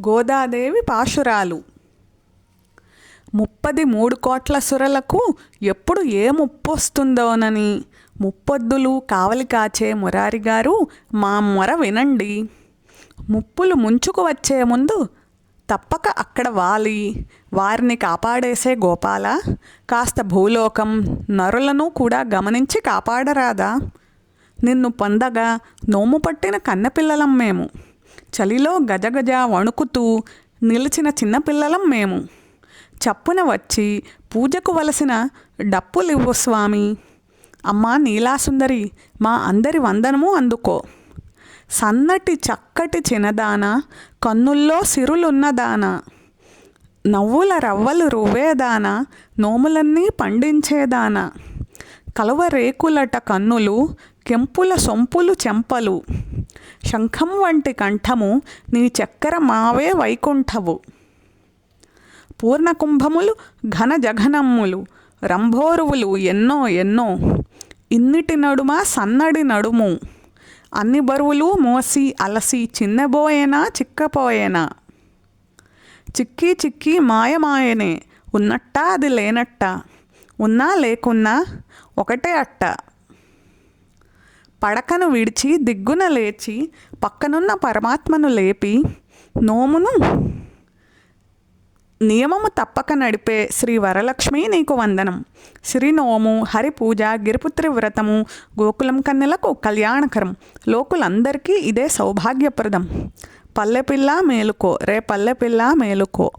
గోదాదేవి పాశురాలు. ముప్పది మూడు కోట్ల సురలకు ఎప్పుడు ఏ ముప్పు వస్తుందోనని ముప్పొద్దులు కావలి కాచే మురారి గారు మా మొర వినండి. ముప్పులు ముంచుకు వచ్చే ముందు తప్పక అక్కడ వాలి. వారిని కాపాడేసే గోపాల కాస్త భూలోకం నరులను కూడా గమనించి కాపాడరాదా? నిన్ను పొందగా నోము పట్టిన కన్నపిల్లలం మేము. చలిలో గజగజ వణుకుతూ నిలిచిన చిన్నపిల్లలం మేము. చప్పున వచ్చి పూజకు వలసిన డప్పులివ్వు స్వామి. అమ్మా నీలాసుందరి మా అందరి వందనము అందుకో. సన్నటి చక్కటి చినదాన కన్నుల్లో సిరులున్నదాన. నవ్వుల రవ్వలు రువ్వేదాన నోములన్నీ పండించేదాన. కలువ రేకులట కన్నులు కెంపుల సొంపులు చెంపలు. శంఖం వంటి కంఠము నీ చక్కెర మావే వైకుంఠవు. పూర్ణకుంభములు ఘన జఘనమ్ములు రంభోరువులు ఎన్నో ఎన్నో. ఇన్నిటి నడుమ సన్నడి నడుము అన్ని బరువులు మోసి అలసి చిన్నబోయేనా చిక్కపోయేనా. చిక్కి చిక్కి మాయమాయనే ఉన్నట్టా అది లేనట్ట ఉన్నా లేకున్నా ఒకటే అట్ట. పడకను విడిచి దిగ్గున లేచి పక్కనున్న పరమాత్మను లేపి నోమును నియమము తప్పక నడిపే శ్రీ వరలక్ష్మి నీకు వందనం. శ్రీనోము హరిపూజ గిరిపుత్రి వ్రతము గోకులం కన్నెలకు కళ్యాణకరం. లోకులందరికీ ఇదే సౌభాగ్యప్రదం. పల్లెపిల్ల మేలుకో రే పల్లెపిల్ల మేలుకో.